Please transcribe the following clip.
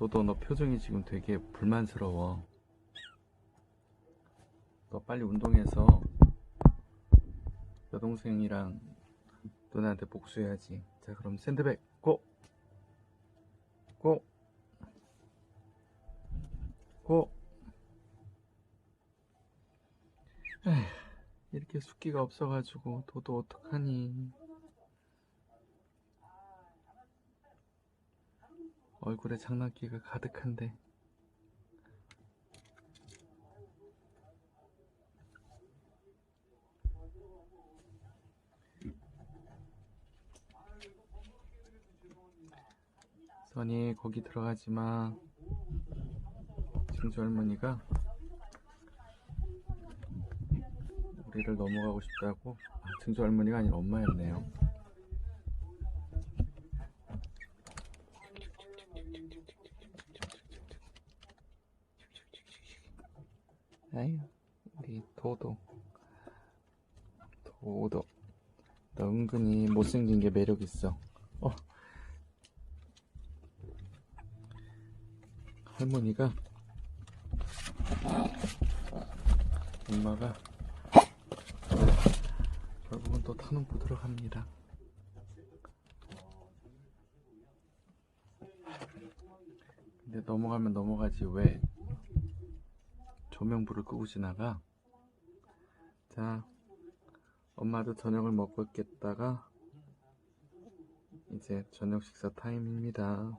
도도 너 표정이 지금 되게 불만스러워. 너 빨리 운동해서 여동생이랑 누나한테 복수해야지. 자, 그럼 샌드백 고! 고! 고! 에휴, 이렇게 숫기가 없어가지고 도도 어떡하니? 얼굴에 장난기가 가득한데. 선이 거기 들어가지 마. 증조 할머니가 우리를 넘어가고 싶다고. 아, 증조 할머니가 아니라 엄마였네요. 아유, 우리 도도. 도도. 너 은근히 못생긴 게 매력 있어. 어. 할머니가 엄마가 결국은 또 타놓고 들어갑니다. 근데 넘어가면 넘어가지 왜 조명불을 끄고 지나가? 자, 엄마도 저녁을 먹고 있겠다가 이제 저녁 식사 타임입니다.